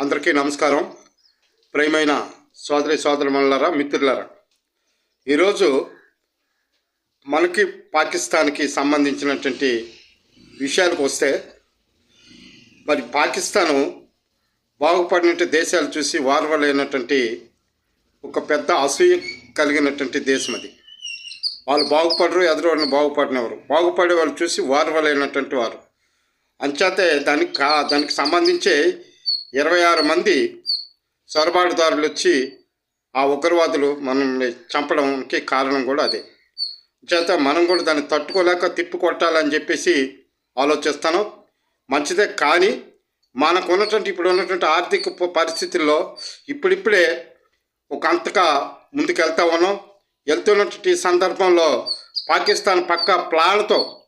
అందరికీ నమస్కారం. ప్రేమైన సోదరి సోదరుమణులారా మిత్రులారా. ఈరోజు మనకి పాకిస్తాన్కి సంబంధించినటువంటి విషయాలకు వస్తే మరి పాకిస్తాను బాగుపడినటువంటి దేశాలు చూసి వారవలేనటువంటి ఒక పెద్ద అసూయ కలిగినటువంటి దేశం అది. వాళ్ళు బాగుపడరు ఎదురు బాగుపడినవారు బాగుపడే వాళ్ళు చూసి వారవలేనటువంటి వారు. అంచేతే దానికి కా దానికి సంబంధించే ఇరవై ఆరు మంది సొరబాటుదారులు వచ్చి ఆ ఉగ్రవాదులు మనల్ని చంపడానికి కారణం కూడా అదే. చేత మనం కూడా దాన్ని తట్టుకోలేక తిప్పి కొట్టాలని చెప్పేసి ఆలోచిస్తాను. మంచిదే కానీ మనకు ఉన్నటువంటి ఇప్పుడు ఉన్నటువంటి ఆర్థిక పరిస్థితుల్లో ఇప్పుడిప్పుడే ఒక అంతగా ముందుకెళ్తా ఉన్నాం. వెళ్తున్నటువంటి సందర్భంలో పాకిస్తాన్ పక్క ప్లాన్తో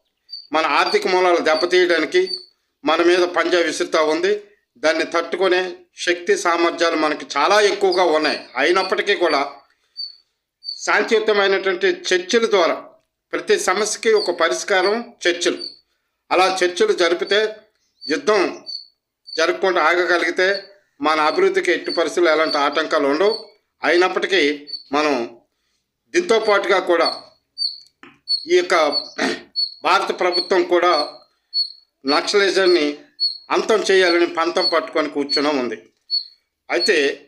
మన ఆర్థిక మూలాలు దెబ్బతీయడానికి మన మీద పంజా విసురుతూ ఉంది. దాన్ని తట్టుకునే శక్తి సామర్థ్యాలు మనకి చాలా ఎక్కువగా ఉన్నాయి. అయినప్పటికీ కూడా శాంతియుతమైనటువంటి చర్చల ద్వారా ప్రతి సమస్యకి ఒక పరిష్కారం చర్చలు. అలా చర్చలు జరిపితే యుద్ధం జరగకుండా ఆగగలిగితే మన అభివృద్ధికి ఎట్టి పరిస్థితులు ఎలాంటి ఆటంకాలు ఉండవు. అయినప్పటికీ మనం దీంతో పాటుగా కూడా ఈ యొక్క భారత ప్రభుత్వం కూడా నక్సలిజాన్ని అంతం చేయాలని పంతం పట్టుకొని కూర్చుని ఉంది. అయితే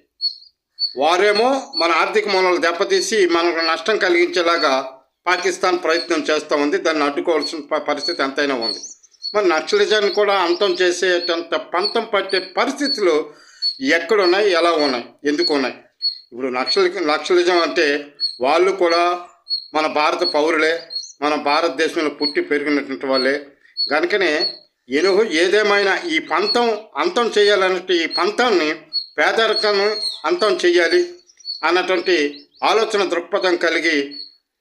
వారేమో మన ఆర్థిక మూలాలు దెబ్బతీసి మనకు నష్టం కలిగించేలాగా పాకిస్తాన్ ప్రయత్నం చేస్తూ ఉంది. దాన్ని అడ్డుకోవాల్సిన పరిస్థితి ఎంతైనా ఉంది. మరి నక్సలిజాన్ని కూడా అంతం చేసేటంత పంతం పట్టే పరిస్థితులు ఎక్కడున్నాయి ఎలా ఉన్నాయి ఎందుకు ఉన్నాయి? ఇప్పుడు నక్సలి నక్సలిజం అంటే వాళ్ళు కూడా మన భారత పౌరులే మన భారతదేశంలో పుట్టి పెరిగినటువంటి వాళ్ళే. కనుకనే ఎనుగు ఏదేమైనా ఈ పంతం అంతం చేయాలన్నట్టు ఈ పంతాన్ని పేదరికం అంతం చేయాలి అన్నటువంటి ఆలోచన దృక్పథం కలిగి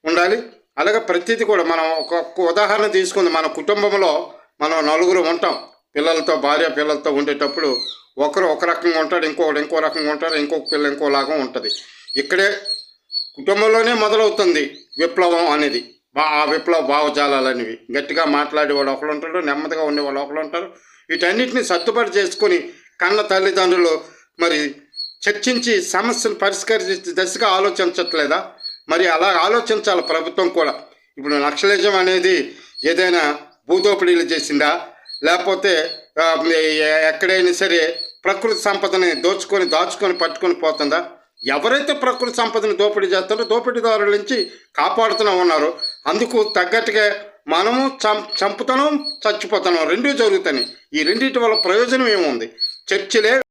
ఉండాలి. అలాగే ప్రతిదీ కూడా మనం ఒక ఉదాహరణ తీసుకుంది. మన కుటుంబంలో మనం నలుగురు ఉంటాం. పిల్లలతో భార్య పిల్లలతో ఉండేటప్పుడు ఒకరు ఒక రకంగా ఉంటాడు ఇంకొకటి ఇంకో రకంగా ఉంటాడు ఇంకొక పిల్ల ఇంకోలాగా ఉంటుంది. ఇక్కడే కుటుంబంలోనే మొదలవుతుంది విప్లవం అనేది. ఆ విప్లవ భావజాలాలు అనేవి గట్టిగా మాట్లాడేవాడు ఒకరు ఉంటాడు నెమ్మదిగా ఉండేవాళ్ళు ఒకరు ఉంటారు. వీటన్నిటిని సర్దుబాటు చేసుకొని కన్న తల్లిదండ్రులు మరి చర్చించి సమస్యను పరిష్కరించే దశగా ఆలోచించట్లేదా? మరి అలా ఆలోచించాలి ప్రభుత్వం కూడా. ఇప్పుడు నక్సలిజం అనేది ఏదైనా భూదోపిడీలు చేసిందా? లేకపోతే ఎక్కడైనా సరే ప్రకృతి సంపదని దోచుకొని దాచుకొని పట్టుకొని పోతుందా? ఎవరైతే ప్రకృతి సంపదను దోపిడీ చేస్తారో దోపిడీదారుల నుంచి కాపాడుతూనే ఉన్నారు. అందుకు తగ్గట్టుగా మనము చం చంపుతున్నాం చచ్చిపోతున్నాం రెండూ జరుగుతాయి. ఈ రెండింటి వల్ల ప్రయోజనం ఏముంది? చర్చలే